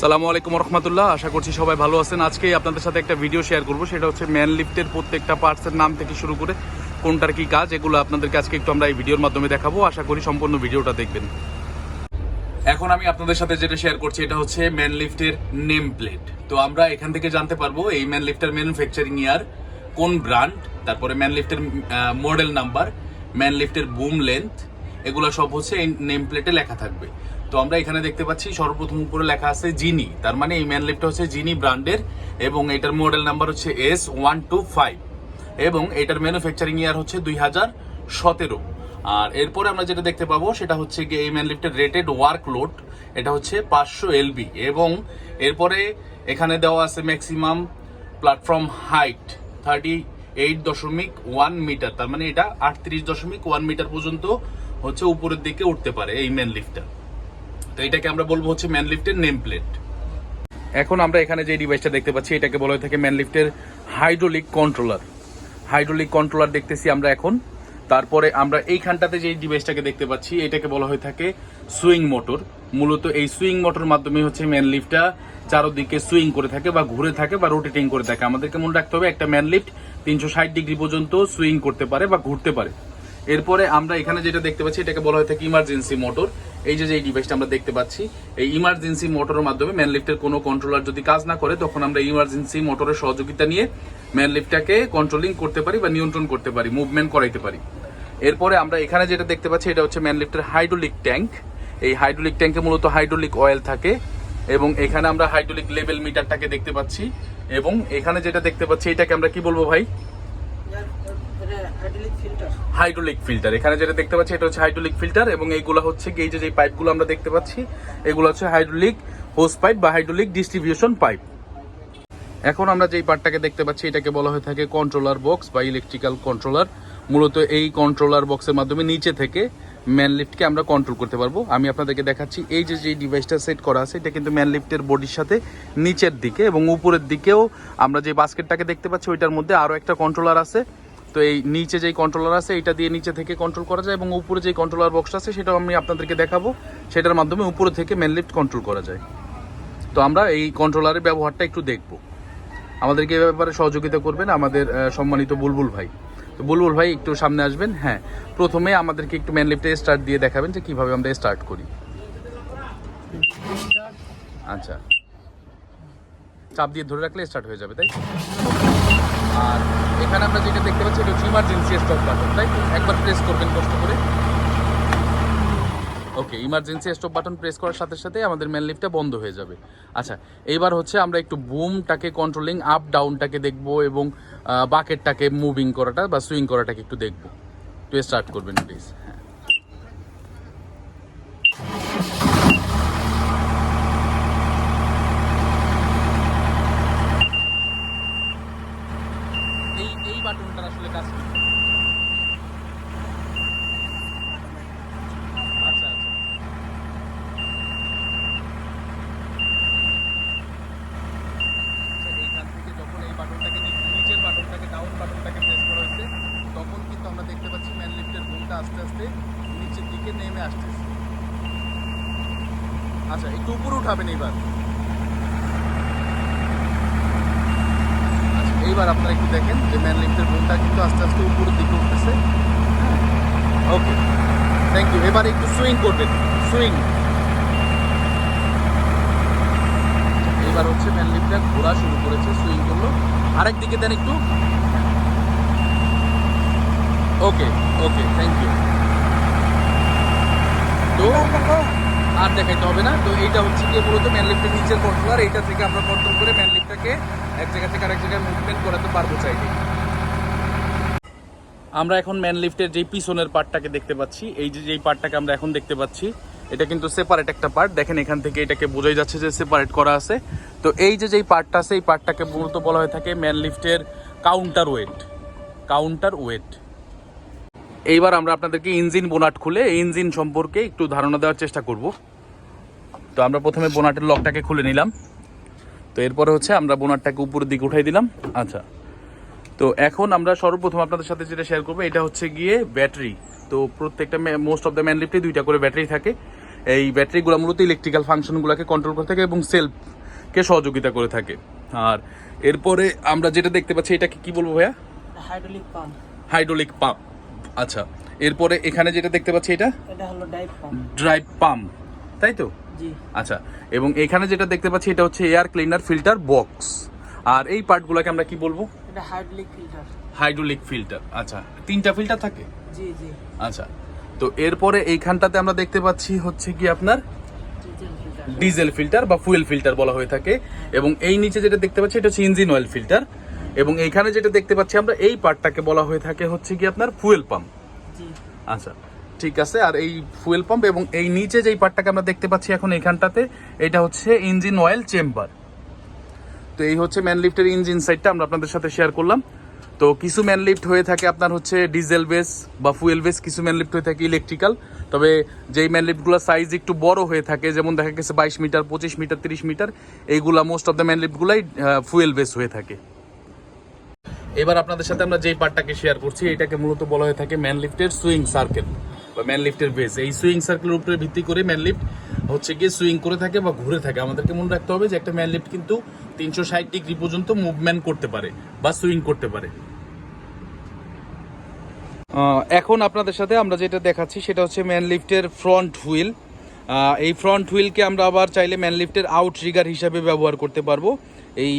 সালামু আলাইকুম রহমতুল্লাহ, আশা করছি সবাই ভালো আছেন। আজকে আপনাদের সাথে একটা ভিডিও শেয়ার করব, সেটা হচ্ছে ম্যান লিফটের প্রত্যেকটা পার্টসের নাম থেকে শুরু করে কোনটার কি কাজ, এগুলো আপনাদেরকে আজকে একটু আমরা এই ভিডিওর মাধ্যমে দেখাবো। আশা করি সম্পূর্ণ ভিডিওটা দেখবেন। এখন আমি আপনাদের সাথে যেটা শেয়ার করছি, এটা হচ্ছে ম্যান লিফটের নেম প্লেট তো আমরা এখান থেকে জানতে পারব, এই ম্যান লিফটের ম্যানুফ্যাকচারিং ইয়ার কোন ব্র্যান্ড তারপরে ম্যান লিফটের মডেল নাম্বার ম্যান লিফটের বুম লেন্থ এগুলো সব হচ্ছে এই নেম প্লেটে লেখা থাকবে। তো আমরা এখানে দেখতে পাচ্ছি, সর্বপ্রথম উপরে লেখা আছে জিনি। তার মানে এই ম্যান লিফট হচ্ছে জিনি ব্র্যান্ডের এবং এটার মডেল নাম্বার হচ্ছে এস ওয়ান টু ফাইভ এবং এটার ম্যানুফ্যাকচারিং ইয়ার হচ্ছে দুই হাজার সতেরো। আর এরপরে আমরা যেটা দেখতে পাবো, সেটা হচ্ছে গিয়ে এই ম্যান লিফটের রেটেড ওয়ার্ক লোড এটা হচ্ছে পাঁচশো এলবি এবং এরপরে এখানে দেওয়া আছে maximum platform height thirty eight দশমিক ওয়ান মিটার তার মানে এটা আটত্রিশ দশমিক ওয়ান মিটার পর্যন্ত হচ্ছে উপরের দিকে উঠতে পারে এই ম্যান লিফটটা তো এটাকে আমরা বলব হচ্ছে ম্যান লিফটের নেম প্লেট এখন আমরা এখানে যে ডিভাইসটা দেখতে পাচ্ছি, এটাকে বলা হয়ে থাকে ম্যান লিফটের হাইড্রোলিক কন্ট্রোলার হাইড্রোলিক কন্ট্রোলার দেখতেছি আমরা এখন। তারপরে আমরা এইখানটাতে যে ডিভাইসটাকে দেখতে পাচ্ছি, এটাকে বলা হয়ে থাকে সুইং মোটর মূলত এই সুইং মোটর মাধ্যমে হচ্ছে ম্যান লিফটটা চারোদিকে সুইং করে থাকে বা ঘুরে থাকে বা রোটেটিং করে থাকে। আমাদেরকে মনে রাখতে হবে একটা ম্যান লিফট তিনশো ষাট ডিগ্রি পর্যন্ত সুইং করতে পারে বা ঘুরতে পারে। এরপরে আমরা এখানে যেটা দেখতে পাচ্ছি, এটাকে বলা হয়ে থাকে ইমার্জেন্সি মোটর এই যে যে ডিভাইসটা আমরা দেখতে পাচ্ছি, এই ইমার্জেন্সি মোটরের মাধ্যমে ম্যান লিফটের কোনো কন্ট্রোলার যদি কাজ না করে, তখন আমরা ইমার্জেন্সি মোটরের সহযোগিতা নিয়ে ম্যান লিফটটাকে কন্ট্রোলিং করতে পারি বা নিয়ন্ত্রণ করতে পারি মুভমেন্ট করাইতে পারি। এরপরে আমরা এখানে যেটা দেখতে পাচ্ছি, এটা হচ্ছে ম্যান লিফটের হাইড্রোলিক ট্যাঙ্ক এই হাইড্রোলিক ট্যাঙ্কে মূলত হাইড্রোলিক অয়েল থাকে এবং এখানে আমরা হাইড্রোলিক লেভেল মিটারটাকে দেখতে পাচ্ছি এবং এখানে যেটা দেখতে পাচ্ছি, এটাকে আমরা কি বলব ভাই? হাইড্রোলিক ফিল্টার এখানে যেটা দেখতে পাচ্ছি, এটা হচ্ছে হাইড্রোলিক ফিল্টার এবং এইগুলো হচ্ছে এই যে যে পাইপগুলো আমরা দেখতে পাচ্ছি, এগুলো হচ্ছে হাইড্রোলিক হোস পাইপ বা হাইড্রোলিক ডিস্ট্রিবিউশন পাইপ এখন আমরা যেই পার্টটাকে দেখতে পাচ্ছি, এটাকে বলা হয়ে থাকে কন্ট্রোলার বক্স বা ইলেকট্রিক্যাল কন্ট্রোলার মূলত এই কন্ট্রোলার বক্সের মাধ্যমে নিচে থেকে ম্যান লিফটকে আমরা কন্ট্রোল করতে পারব। আমি আপনাদেরকে দেখাচ্ছি, এই যে যে ডিভাইসটা সেট করা আছে, এটা কিন্তু ম্যান লিফটের বডির সাথে নিচের দিকে এবং উপরের দিকেও আমরা যে বাস্কেটটাকে দেখতে পাচ্ছি, ওইটার মধ্যে আরও একটা কন্ট্রোলার আছে। তো এই নিচে যেই কন্ট্রোলার আছে, এটা দিয়ে নিচে থেকে কন্ট্রোল করা যায় এবং উপরে যে কন্ট্রোলার বক্সটা আছে, সেটাও আমি আপনাদেরকে দেখাবো। সেটার মাধ্যমে উপরে থেকে ম্যান লিফট কন্ট্রোল করা যায়। তো আমরা এই কন্ট্রোলারের ব্যবহারটা একটু দেখব। আমাদেরকে এ ব্যাপারে সহযোগিতা করবেন আমাদের সম্মানিত বুলবুল ভাই। তো বুলবুল ভাই, একটু সামনে আসবেন? হ্যাঁ। প্রথমে আমাদেরকে একটু মেন লিফটে স্টার্ট দিয়ে দেখাবেন যে কীভাবে আমরা স্টার্ট করি। আচ্ছা। চাপ দিয়ে ধরে রাখলে স্টার্ট হয়ে যাবে, তাই? আর এখানে আমরা যেটা দেখতে পাচ্ছি, এটা হচ্ছে ইমার্জেন্সি স্টপ বাটন তাই তো? একবার প্রেস করবেন কষ্ট করে। Okay emergency stop button press করার সাথে সাথে আমাদের ম্যান লিফটটা বন্ধ হয়ে যাবে। আচ্ছা এইবার হচ্ছে আমরা একটু বুমটাকে কন্ট্রোলিং আপ ডাউনটাকে দেখব এবং বাকেটটাকে মুভিং করাটা বা সুইং করাটাকে একটু দেখব। একটু স্টার্ট করবেন প্লিজ হ্যাঁ এই এই বাটনটার আসলে কাজ কি আচ্ছা আচ্ছা আচ্ছা, এইখান থেকে যখন এই বাটনটাকে নি- নিচের বাটনটাকে ডাউন বাটনটাকে প্রেস করা হয়েছে তখন কিন্তু আমরা দেখতে পাচ্ছি ম্যান লিফটের আস্তে নিচের দিকে নেমে আসতেছে। আচ্ছা একটু উপরে উঠাবেন এইবার। আচ্ছা এইবার আপনারা একটু দেখেন যে ম্যান লিফটের ঘুমটা কিন্তু আস্তে আস্তে উপরের দিকে উঠতেছে। ওকে থ্যাংক ইউ এবার একটু সুইং করবেন, সুইং। এবার হচ্ছে ম্যান লিফটটা ঘোরা শুরু করেছে, সুইং করল। আরেক দিকে দেন একটু। ওকে ওকে থ্যাংক ইউ তো আর দেখাইতে হবে না। তো এইটা হচ্ছে গিয়ে মূলত ম্যান লিফটের নিচের কন্ট্রোলার এইটা থেকে আমরা কন্ট্রোল করে ম্যান লিফটটাকে এক জায়গা থেকে আরেক জায়গায় মুভমেন্ট করাতে পারব চাইলে। আমরা এখন ম্যান লিফটের যেই পিছনের পার্টটাকে দেখতে পাচ্ছি, এই যে যেই পার্টটাকে আমরা এখন দেখতে পাচ্ছি, এটা কিন্তু সেপারেট একটা পার্ট দেখেন এখান থেকে এটাকে বোঝাই যাচ্ছে যে সেপারেট করা আছে। তো এই যে যেই পার্টটা আছে, এই পার্টটাকে মূলত বলা হয়ে থাকে ম্যান লিফটের কাউন্টার ওয়েট কাউন্টার ওয়েট এইবার আমরা আপনাদেরকে ইঞ্জিন বোনাট খুলে ইঞ্জিন সম্পর্কে একটু ধারণা দেওয়ার চেষ্টা করব। তো আমরা প্রথমে বোনাটের লকটাকে খুলে নিলাম। তো এরপরে হচ্ছে আমরা বোনাটটাকে উপরের দিকে উঠাই দিলাম। আচ্ছা। তো এখন আমরা সর্বপ্রথম আপনাদের সাথে যেটা শেয়ার করব এটা হচ্ছে গিয়ে ব্যাটারি। তো প্রত্যেকটা মোস্ট অফ দ্য ম্যান লিফটে দুইটা করে ব্যাটারি থাকে। এই ব্যাটারিগুলো মূলত ইলেকট্রিক্যাল ফাংশনগুলোকে কন্ট্রোল করে থাকে এবং সেলফকে সহযোগিতা করে থাকে। আর এরপরে আমরা যেটা দেখতে পাচ্ছি এটাকে কি বলব ভাইয়া? হাইড্রোলিক পাম্প হাইড্রোলিক পাম্প আচ্ছা এরপরে এখানে যেটা দেখতে পাচ্ছি এটা? এটা হলো পাম্প ড্রাইভ পাম্প তাই তো? জি। আচ্ছা এবং এখানে যেটা দেখতে পাচ্ছি এটা হচ্ছে এয়ার ক্লিনার ফিল্টার বক্স আর এই পার্টগুলোকে আমরা কি বলব? এটা হাইড্রোলিক ফিল্টার হাইড্রোলিক ফিল্টার আচ্ছা। তিনটা ফিল্টার থাকে? জি জি। আচ্ছা তো এরপরে এইখানটাতে আমরা দেখতে পাচ্ছি হচ্ছে কি আপনার? ডিজেল ফিল্টার ডিজেল ফিল্টার বা ফুয়েল ফিল্টার বলা হয়ে থাকে। এবং এই নিচে যেটা দেখতে পাচ্ছি এটা হচ্ছে ইঞ্জিন অয়েল ফিল্টার এবং এইখানে যেটা দেখতে পাচ্ছি আমরা এই পার্টটাকে বলা হয়ে থাকে হচ্ছে কি আপনার ফুয়েল পাম্প আচ্ছা ঠিক আছে আর এই ফুয়েল পাম্প এবং এই নিচে যেই পার্টটাকে আমরা দেখতে পাচ্ছি এখন এইখানটাতে এটা হচ্ছে ইঞ্জিন অয়েল চেম্বার তো এই হচ্ছে ম্যান লিফটের ইঞ্জিন সাইডটা আমরা আপনাদের সাথে শেয়ার করলাম। তো কিছু ম্যান লিফট হয়ে থাকে আপনার হচ্ছে ডিজেল বেস বা ফুয়েল বেস কিছু ম্যান লিফট হয়ে থাকে ইলেকট্রিক্যাল তবে যেই ম্যান লিফটগুলোর সাইজ একটু বড় হয়ে থাকে যেমন দেখা গেছে বাইশ মিটার পঁচিশ মিটার তিরিশ মিটার এইগুলা মোস্ট অফ দ্য ম্যান লিফটগুলাই ফুয়েল বেস হয়ে থাকে। এবার আপনাদের সাথে আমরা যেই পার্টটাকে শেয়ার করছি, এটাকে মূলত বলা হয়ে থাকে ম্যান লিফটের সুইং সার্কেল বা ম্যান লিফটের বেস এই সুইং সার্কেলের উপরে ভিত্তি করে ম্যান লিফট হচ্ছে গিয়ে সুইং করে থাকে বা ঘুরে থাকে। আমাদেরকে মনে রাখতে হবে যে একটা ম্যান লিফট কিন্তু তিনশো ষাট ডিগ্রি পর্যন্ত মুভমেন্ট করতে পারে বা সুইং করতে পারে। এখন আপনাদের সাথে আমরা যেটা দেখাচ্ছি সেটা হচ্ছে ম্যান লিফটের ফ্রন্ট হুইল এই ফ্রন্ট হুইলকে আমরা আবার চাইলে ম্যান লিফটের আউট রিগার হিসাবে ব্যবহার করতে পারব। এই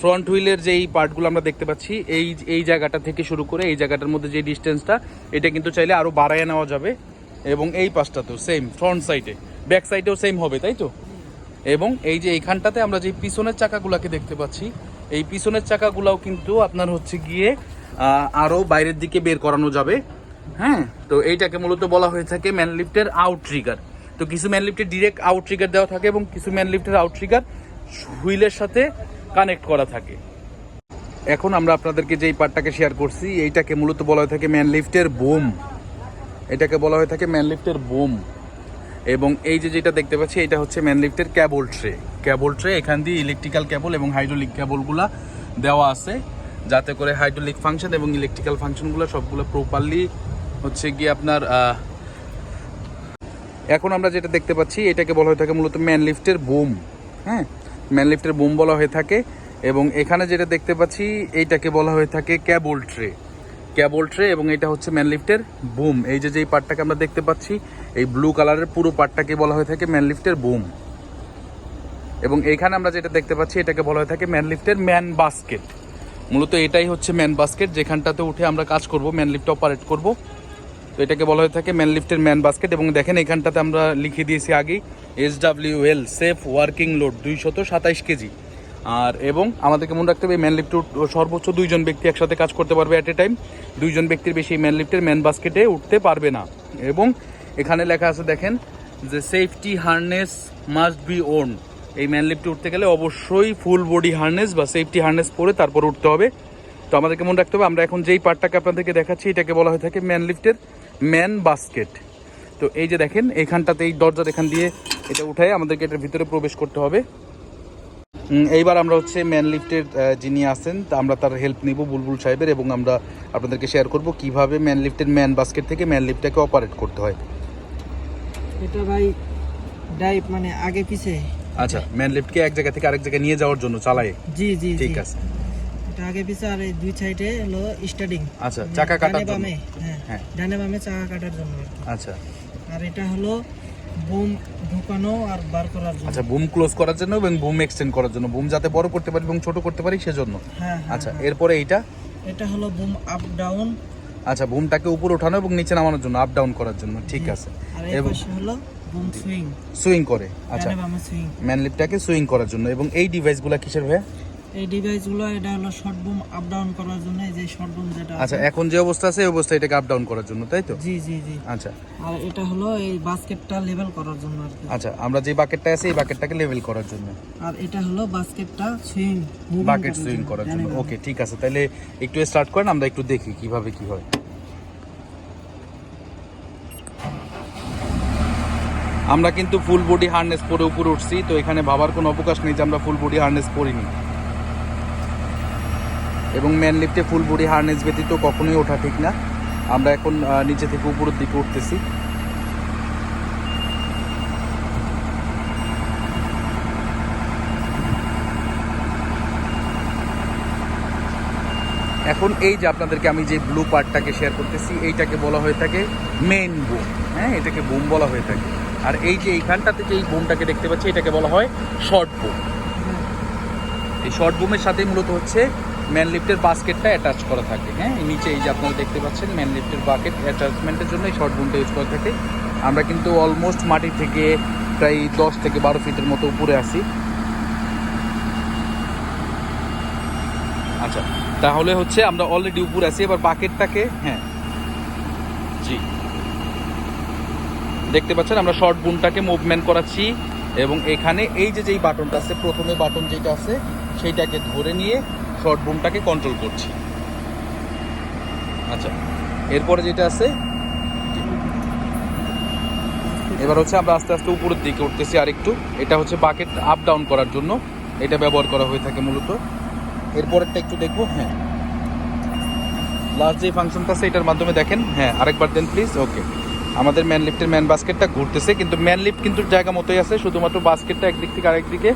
ফ্রন্ট হুইলের যে এই পার্টগুলো আমরা দেখতে পাচ্ছি, এই এই জায়গাটা থেকে শুরু করে এই জায়গাটার মধ্যে যে ডিস্টেন্সটা এটা কিন্তু চাইলে আরও বাড়ায় নেওয়া যাবে। এবং এই পাশটাতেও সেম ফ্রন্ট সাইডে ব্যাক সাইডেও সেম হবে, তাই তো? এবং এই যে এইখানটাতে আমরা যে পিছনের চাকাগুলোকে দেখতে পাচ্ছি, এই পিছনের চাকাগুলাও কিন্তু আপনার হচ্ছে গিয়ে আরও বাইরের দিকে বের করানো যাবে। হ্যাঁ? তো এইটাকে মূলত বলা হয়ে থাকে ম্যান লিফটের আউট ট্রিগার তো কিছু ম্যান লিফটের ডিরেক্ট আউট ট্রিগার দেওয়া থাকে এবং কিছু ম্যান লিফটের আউট ট্রিগার হুইলের সাথে কানেক্ট করা থাকে। এখন আমরা আপনাদেরকে যেই পার্টটাকে শেয়ার করছি, এইটাকে মূলত বলা হয়ে থাকে ম্যান লিফটের বোম এটাকে বলা হয়ে থাকে ম্যান লিফটের বোম এবং এই যে যেটা দেখতে পাচ্ছি, এটা হচ্ছে ম্যান লিফটের ক্যাবল ট্রে ক্যাবল ট্রে এখান দিয়ে ইলেকট্রিক্যাল ক্যাবল এবং হাইড্রোলিক ক্যাবলগুলা দেওয়া আছে, যাতে করে হাইড্রোলিক ফাংশন এবং ইলেকট্রিক্যাল ফাংশনগুলো সবগুলো প্রপারলি হচ্ছে গিয়ে আপনার এখন আমরা যেটা দেখতে পাচ্ছি, এটাকে বলা হয়ে থাকে মূলত ম্যান লিফটের বোম হ্যাঁ? ম্যান লিফটের বোম বলা হয়ে থাকে এবং এখানে যেটা দেখতে পাচ্ছি, এইটাকে বলা হয়ে থাকে ক্যাবল ট্রে। ক্যাবল ট্রে এবং এটা হচ্ছে ম্যান লিফটের বুম। এই যে যেই পার্টটাকে আমরা দেখতে পাচ্ছি, এই ব্লু কালারের পুরো পার্টটাকে বলা হয়ে থাকে ম্যান লিফটের বুম। এবং এইখানে আমরা যেটা দেখতে পাচ্ছি, এটাকে বলা হয়ে থাকে ম্যান লিফটের ম্যান বাস্কেট। মূলত এটাই হচ্ছে ম্যান বাস্কেট, যেখানটাতে উঠে আমরা কাজ করব ম্যান লিফট অপারেট করব। তো এটাকে বলা হয়ে থাকে ম্যান লিফটের ম্যান বাস্কেট এবং দেখেন এখানটাতে আমরা লিখে দিয়েছি আগেই S W L safe working load, দুইশত সাতাইশ কেজি। আর এবং আমাদেরকে মনে রাখতে হবে ম্যান লিফট সর্বোচ্চ দুইজন ব্যক্তি একসাথে কাজ করতে পারবে অ্যাট এ টাইম দুইজন ব্যক্তির বেশি ম্যান লিফটের ম্যান বাস্কেটে উঠতে পারবে না। এবং এখানে লেখা আছে, দেখেন, যে safety harness must be worn এই ম্যান লিফটে উঠতে গেলে অবশ্যই ফুল বডি হার্নেস বা সেফটি হার্নেস পরে তারপর উঠতে হবে। তো আমাদেরকে মনে রাখতে হবে, আমরা এখন যেই পার্টটাকে আপনাদেরকে দেখাচ্ছি, এটাকে বলা হয়ে থাকে ম্যান লিফটের ম্যান বাস্কেট। তো এই যে দেখেন এইখানটাতে এই দরজার এখান দিয়ে এটা উঠায় আমাদেরকে এটার ভিতরে প্রবেশ করতে হবে। এইবার আমরা হচ্ছে ম্যান লিফটের যিনি আছেন তা আমরা তার হেল্প নিব বুলবুল সাহেবের এবং আমরা আপনাদেরকে শেয়ার করব কীভাবে ম্যান লিফটের ম্যান বাস্কেট থেকে ম্যান লিফটটাকে অপারেট করতে হয়। এটা ভাই ডাইভ মানে আগে পিছে? আচ্ছা ম্যান লিফটকে এক জায়গা থেকে আরেক জায়গায় নিয়ে যাওয়ার জন্য চালায়। জি জি। ঠিক আছে। আগে পিছে আর এই দুই সাইডে হলো স্টার্টিং আচ্ছা চাকা কাটার জন্য। হ্যাঁ হ্যাঁ। ডানে বামে চাকা কাটার জন্য আচ্ছা। আর এটা হলো বুম ঢুকানো আর বার করার জন্য। আচ্ছা বুম ক্লোজ করার জন্য এবং বুম এক্সটেন্ড করার জন্য। বুম যাতে বড় করতে পারি এবং ছোট করতে পারি সেজন্য। হ্যাঁ হ্যাঁ, আচ্ছা হ্যাঁ। এরপরে এইটা? এটা হলো বুম আপ ডাউন আচ্ছা বুমটাকে উপর ওঠানো এবং নিচে নামানোর জন্য আপ ডাউন করার জন্য। ঠিক আছে। এবং হলো বুম সুইং সুইং করে আচ্ছা। ম্যান লিফটটাকে সুইং করার জন্য। এবং এই ডিভাইসগুলো কিসের ভাইয়া? এই ডিভাইসগুলো এটা হলো শর্ট বুম আপ ডাউন করার জন্য এই যে শর্ট বুম যেটা আচ্ছা এখন যে অবস্থা আছে এই অবস্থা এটাকে আপ ডাউন করার জন্য তাই তো? জি জি জি। আচ্ছা। আর এটা হলো এই বাস্কেটটা লেভেল করার জন্য আর কি। আচ্ছা আমরা যে বাকেটটা আছে এই বাকেটটাকে লেভেল করার জন্য। আর এটা হলো বাস্কেটটা সুইং বাকেট সুইং করার জন্য ওকে ঠিক আছে তাহলে একটু স্টার্ট করেন আমরা একটু দেখি কীভাবে কি হয়। আমরা কিন্তু ফুল বডি হার্নেস পরে উপরে উঠছি তো এখানে ভাবার কোনো অবকাশ নেই যে আমরা ফুল বডি হার্নেস পরিনি। এবং ম্যান লিফটে ফুল বডি হার্নেস ব্যতীত কখনোই ওঠা ঠিক না। আমরা এখন নিচে থেকে উপরের দিকে উঠতেছি। এখন এই যে আপনাদেরকে আমি যে ব্লু পার্টটাকে শেয়ার করতেছি, এইটাকে বলা হয়ে থাকে মেইন বুম হ্যাঁ এটাকে বুম বলা হয়ে থাকে। আর এই যে এইখানটাতে যে এই বুমটাকে দেখতে পাচ্ছি, এটাকে বলা হয় শর্ট বুম এই শর্ট বুমের সাথে মূলত হচ্ছে ম্যান লিফটের বাস্কেটটা অ্যাটাচ করা থাকে হ্যাঁ? নিচে এই যে আপনারা দেখতে পাচ্ছেন, ম্যান লিফটের বাকেট অ্যাটাচমেন্টের জন্য এই শর্ট বুমটা ইউজ করা থাকে। আমরা কিন্তু অলমোস্ট মাটি থেকে প্রায় দশ থেকে বারো ফিটের মতো উপরে আসি আচ্ছা তাহলে হচ্ছে আমরা অলরেডি উপরে আছি। এবার বাকেটটাকে হ্যাঁ। জি। দেখতে পাচ্ছেন, আমরা শর্ট বুনটাকে মুভমেন্ট করাচ্ছি এবং এখানে এই যে যেই বাটনটা আছে, প্রথমে বাটন যেটা আছে, সেইটাকে ধরে নিয়ে শর্ট বুমটাকে কন্ট্রোল করছি। আচ্ছা এরপরে যেটা আছে, এবার হচ্ছে আমরা আস্তে আস্তে উপরের দিকে উঠতেছি আরেকটু। এটা হচ্ছে বাকেট আপ ডাউন করার জন্য। এটা ব্যবহার করা হয়ে থাকে মূলত। এরপরেরটা একটু দেখব হ্যাঁ। লাস্ট যে ফাংশনটা আছে, এটার মাধ্যমে দেখেন। হ্যাঁ আরেকবার দেন প্লিজ ওকে আমাদের ম্যান লিফটের ম্যান বাস্কেটটা ঘুরতেছে, কিন্তু ম্যান লিফট কিন্তু জায়গা মতোই আছে, শুধুমাত্র বাস্কেটটা একদিক থেকে আরেক দিকে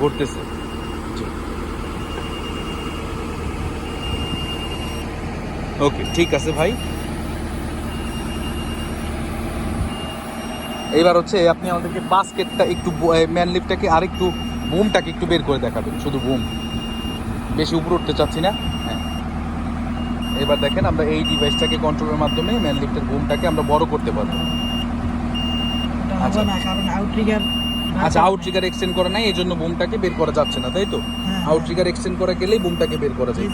ঘুরতেছে। ওকে ঠিক আছে ভাই। এইবার হচ্ছে আপনি আমাদেরকে বাস্কেটটা একটু ম্যান লিফটটাকে আরেকটু বুমটাকে একটু বের করে দেখাবেন শুধু বুম। বেশি উপরে উঠতে চাচ্ছি না। হ্যাঁ। এবার দেখেন আমরা এই ডিভাইসটাকে কন্ট্রোলের মাধ্যমে ম্যান লিফটের বুমটাকে আমরা বড় করতে পারব। আচ্ছা। না কারণ আউটরিগার আচ্ছা আউট ট্রিগার এক্সটেন্ড করা নাই এই জন্য বুমটাকে বের করা যাচ্ছে না তাই তো? আউট ট্রিগার এক্সটেন্ড করা গেলেই বুমটাকে বের করা যায়।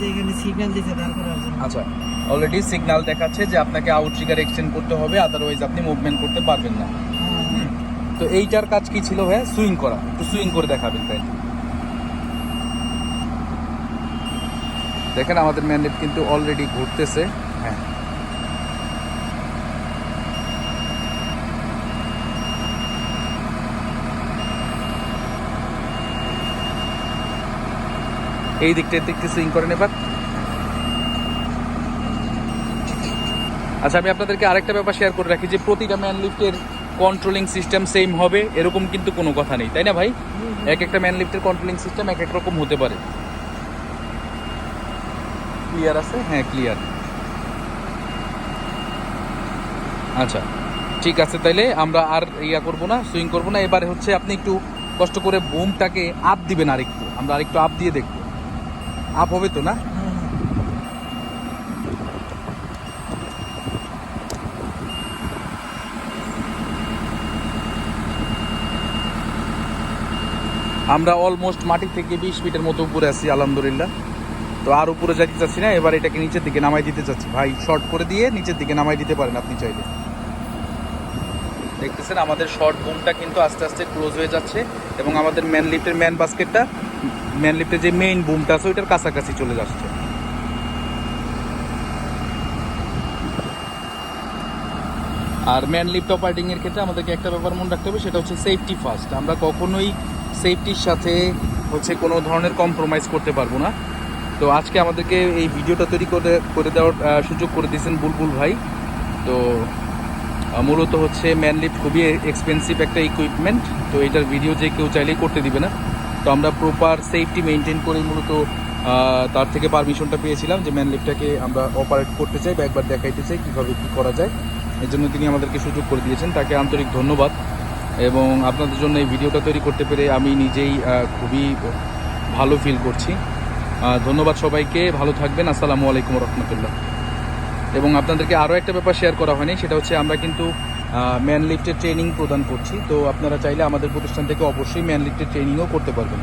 আচ্ছা অলরেডি সিগন্যাল দেখাচ্ছে যে আপনাকে আউট ট্রিগার এক্সটেন্ড করতে হবে আদারওয়াইজ আপনি মুভমেন্ট করতে পারবেন না। হ্যাঁ। তো এইটার কাজ কি ছিল ভাইয়া? সুইং করা। একটু সুইং করে দেখাবেন তাই দেখেন আমাদের ম্যান্ডেট কিন্তু অলরেডি ঘুরতেছে। হ্যাঁ। এই দিকটা একটু সুইং করেন এবার আচ্ছা আমি আপনাদেরকে আরেকটা ব্যাপার শেয়ার করে রাখি যে প্রতিটা ম্যান লিফটের কন্ট্রোলিং সিস্টেম সেম হবে এরকম কিন্তু কোনো কথা নেই তাই না ভাই? এক একটা ম্যান লিফটের কন্ট্রোলিং সিস্টেম এক এক রকম হতে পারে। ক্লিয়ার আছে? হ্যাঁ ক্লিয়ার আচ্ছা ঠিক আছে তাইলে আমরা আর ইয়া করব না সুইং করব না। এবারে হচ্ছে আপনি একটু কষ্ট করে বুমটাকে আপ দিবেন আরেকটু। আমরা আরেকটু আপ দিয়ে দেখব। আপ হবে তো না। আমরা অলমোস্ট মাটি থেকে বিশ ফিটের মতো উপরে আছি, আলহামদুলিল্লাহ। তো আর উপরে যাইতে চাচ্ছি না, এবার এটাকে নিচের দিকে নামাই দিতে চাচ্ছি। ভাই শর্ট করে দিয়ে নিচের দিকে নামাই দিতে পারেন আপনি চাইলে। দেখতেছেন, আমাদের শর্ট বুমটা কিন্তু আস্তে আস্তে ক্লোজ হয়ে যাচ্ছে এবং আমাদের ম্যান লিফটের ম্যান বাস্কেটটা ম্যান লিফটের যে মেইন বুমটা আছে, ওইটার কাছাকাছি চলে যাচ্ছে। আর ম্যান অপারেটিং এর ক্ষেত্রে আমাদেরকে একটা ব্যাপার মনে রাখতে হবে, সেটা হচ্ছে সেফটি ফার্স্ট আমরা কখনোই সেফটির সাথে হচ্ছে কোনো ধরনের কম্প্রোমাইজ করতে পারব না। তো আজকে আমাদেরকে এই ভিডিওটা তৈরি করে করে দেওয়ার সুযোগ করে দিয়েছেন বুলবুল ভাই। তো মূলত হচ্ছে ম্যান লিফট খুবই এক্সপেন্সিভ একটা ইকুইপমেন্ট তো এটার ভিডিও যে কেউ চাইলেই করতে দিবে না। তো আমরা প্রপার সেফটি মেনটেন করে মূলত তার থেকে পারমিশনটা পেয়েছিলাম যে ম্যান লিফটটাকে আমরা অপারেট করতে চাই বা একবার দেখাইতে চাই কীভাবে কী করা যায়। এর জন্য তিনি আমাদেরকে সুযোগ করে দিয়েছেন। তাকে আন্তরিক ধন্যবাদ। এবং আপনাদের জন্য এই ভিডিওটা তৈরি করতে পেরে আমি নিজেই খুবই ভালো ফিল করছি। ধন্যবাদ সবাইকে। ভালো থাকবেন। আসসালামু আলাইকুম রহমতুল্লাহ। এবং আপনাদেরকে আরও একটা ব্যাপার শেয়ার করা হয়নি, সেটা হচ্ছে আমরা কিন্তু ম্যান লিফটের ট্রেনিং প্রদান করছি। তো আপনারা চাইলে আমাদের প্রতিষ্ঠান থেকে অবশ্যই ম্যান লিফটের ট্রেনিংও করতে পারবেন।